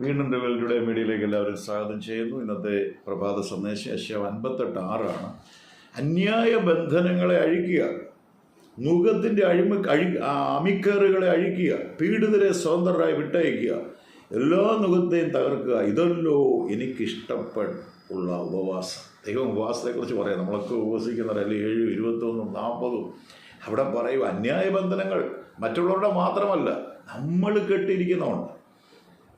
വീണ്ടും റിവൽയുടെ മീഡിയയിലേക്ക് എല്ലാവരും സ്വാഗതം ചെയ്യുന്നു. ഇന്നത്തെ പ്രഭാത സന്ദേശം അശ്യം അൻപത്തെട്ട് ആറാണ്. അന്യായ ബന്ധനങ്ങളെ അഴിക്കുക മുഖത്തിന്റെ അഴിമ അഴി അമിക്കേറുകളെ അഴിക്കുക പീഡിതരെ സ്വതന്ത്രരായി വിട്ടയക്കുക എല്ലാ മുഖത്തെയും തകർക്കുക ഇതല്ലോ എനിക്കിഷ്ടപ്പെട്ടുള്ള ഉപവാസം. ദൈവം ഉപവാസത്തെക്കുറിച്ച് പറയാം. നമ്മളൊക്കെ ഉപവസിക്കുന്നവരല്ലേ ഏഴ് ഇരുപത്തൊന്നും നാൽപ്പതും. അവിടെ പറയും അന്യായ ബന്ധനങ്ങൾ മറ്റുള്ളവരുടെ മാത്രമല്ല നമ്മൾ കെട്ടിയിരിക്കുന്നതുണ്ട്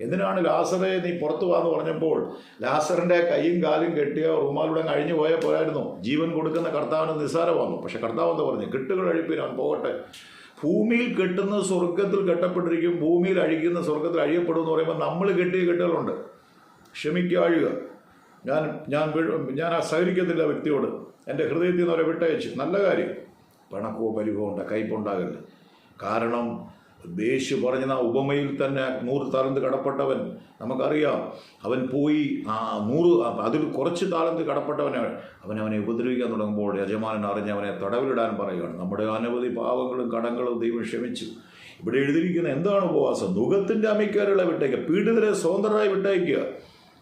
എന്തിനാണ് ലാസറെ നീ പുറത്തു പോകാന്ന് പറഞ്ഞപ്പോൾ ലാസറിന്റെ കൈയും കാലും കെട്ടിയ റുമാലൂടെ കഴിഞ്ഞു പോയാൽ പോരായിരുന്നു. ജീവൻ കൊടുക്കുന്ന കർത്താവിന് നിസ്സാരമാകുന്നു പക്ഷെ കർത്താവ് എന്താ പറഞ്ഞു? കെട്ടുകൾ അഴിപ്പിനാൻ പോകട്ടെ. ഭൂമിയിൽ കെട്ടുന്ന സ്വർഗത്തിൽ കെട്ടപ്പെട്ടിരിക്കും ഭൂമിയിൽ അഴിക്കുന്ന സ്വർഗത്തിൽ അഴിയപ്പെടും എന്ന് പറയുമ്പോൾ നമ്മൾ കെട്ടിയ കെട്ടുകളുണ്ട്. ക്ഷമിക്കാഴുക. ഞാൻ ഞാൻ ഞാൻ സഹകരിക്കത്തില്ല വ്യക്തിയോട്. എന്റെ ഹൃദയത്തിൽ നിന്ന് അവരെ വിട്ടയച്ചു. നല്ല കാര്യം. പണക്കോ പരിഭവം ഉണ്ട് കയ്പുണ്ടാകരുത്. കാരണം ദേശു പറഞ്ഞ ആ ഉപമയിൽ തന്നെ നൂറ് താലന്ത് കടപ്പെട്ടവൻ നമുക്കറിയാം. അവൻ പോയി ആ നൂറ് അതിൽ കുറച്ച് താലന്ത് കടപ്പെട്ടവനെ അവൻ അവനെ ഉപദ്രവിക്കാൻ തുടങ്ങുമ്പോൾ യജമാനൻ അറിഞ്ഞ് അവനെ തടവിലിടാൻ പറയുകയാണ്. നമ്മുടെ അനവധി പാവങ്ങളും കടങ്ങളും ദൈവം ക്ഷമിച്ചു. ഇവിടെ എഴുതിയിരിക്കുന്ന എന്താണ് ഉപവാസം? ദുഃഖത്തിന്റെ അമിക്കാരുകളെ വിട്ടേക്കുക പീഡിതരെ സ്വതന്ത്രരായി വിട്ടയക്കുക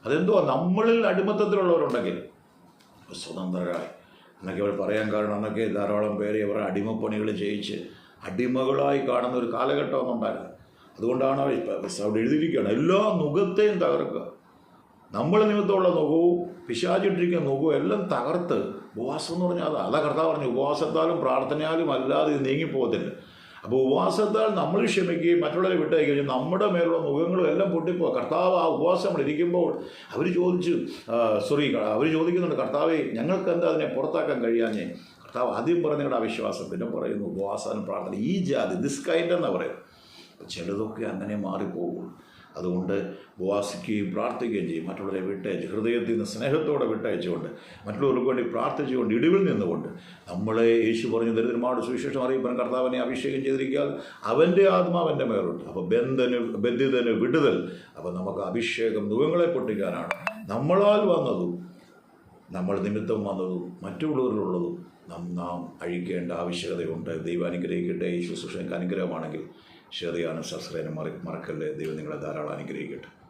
അതെന്തോ നമ്മളിൽ അടിമത്തത്തിലുള്ളവരുണ്ടെങ്കിൽ. സ്വതന്ത്രരായി. എന്നൊക്കെ അവർ പറയാൻ കാരണം അന്നൊക്കെ ധാരാളം പേര് അവർ അടിമപ്പണികൾ ചെയ്യിച്ച് അടിമകളായി കാണുന്ന ഒരു കാലഘട്ടം ഒന്നുണ്ടായിരുന്നു അതുകൊണ്ടാണ് അവിടെ എഴുതിയിരിക്കുകയാണ് എല്ലാ നുഖത്തെയും തകർക്കുക. നമ്മൾ നിമിത്തമുള്ള നുഖവും പിശാചിട്ടിരിക്കുന്ന നുഖവും എല്ലാം തകർത്ത് ഉപവാസം എന്ന് പറഞ്ഞാൽ അതാ അതാ കർത്താവ് പറഞ്ഞു ഉപവാസത്താലും പ്രാർത്ഥനയാലും അല്ലാതെ ഇത് നീങ്ങിപ്പോകത്തില്ല. അപ്പോൾ ഉപവാസത്താൽ നമ്മൾ ക്ഷമിക്കുകയും മറ്റുള്ളവരെ വിട്ടയക്കുകയും. നമ്മുടെ മേലുള്ള മുഖങ്ങളും എല്ലാം പൊട്ടിപ്പോ കർത്താവ് ആ ഉപവാസം നമ്മൾ ഇരിക്കുമ്പോൾ അവർ ചോദിച്ചു സോറി അവർ ചോദിക്കുന്നുണ്ട് കർത്താവേ ഞങ്ങൾക്ക് എന്താ അതിനെ പുറത്താക്കാൻ കഴിയാഞ്ഞേ? കർത്താവ് ആദ്യം പറഞ്ഞ അവിശ്വാസം പിന്നെ പറയുന്നു ഉപവാസം പ്രാർത്ഥന ഈ ജാതി ദിസ് കൈൻഡ് എന്ന് പറയുന്നത്. ചിലതൊക്കെ അങ്ങനെ മാറിപ്പോകും. അതുകൊണ്ട് ഉപവാസിക്കുകയും പ്രാർത്ഥിക്കുകയും ചെയ്യും. മറ്റുള്ളവരെ വിട്ടയച്ച് ഹൃദയത്തിൽ നിന്ന് സ്നേഹത്തോടെ വിട്ടയച്ചുകൊണ്ട് മറ്റുള്ളവർക്ക് വേണ്ടി പ്രാർത്ഥിച്ചുകൊണ്ട് ഇടിവിൽ നിന്നുകൊണ്ട് നമ്മളെ യേശു പറഞ്ഞു ദരിദ്രമാട് സുവിശേഷം അറിയിപ്പാൻ കർത്താവിനെ അഭിഷേകം ചെയ്തിരിക്കാൻ അവന്റെ ആത്മാവന്റെ മേലുണ്ട്. അപ്പോൾ ബന്ധന് ബന്ധിതന് വിടുതൽ. അപ്പോൾ നമുക്ക് അഭിഷേകം മുഖങ്ങളെ പൊട്ടിക്കാനാണ്. നമ്മളാൽ വന്നതും നമ്മൾ നിമിത്തം വന്നതും മറ്റുള്ളവരിലുള്ളതും നാം നാം അഴിക്കേണ്ട ആവശ്യകതയുണ്ട്. ദൈവം അനുഗ്രഹിക്കട്ടെ. ഈ ശുശ്രൂഷയ്ക്ക് അനുഗ്രഹമാണെങ്കിൽ ചെറിയാണ് ശസ്ത്രേനെ മറി മറക്കല്ലേ? ദൈവം നിങ്ങളെ ധാരാളം അനുഗ്രഹിക്കട്ടെ.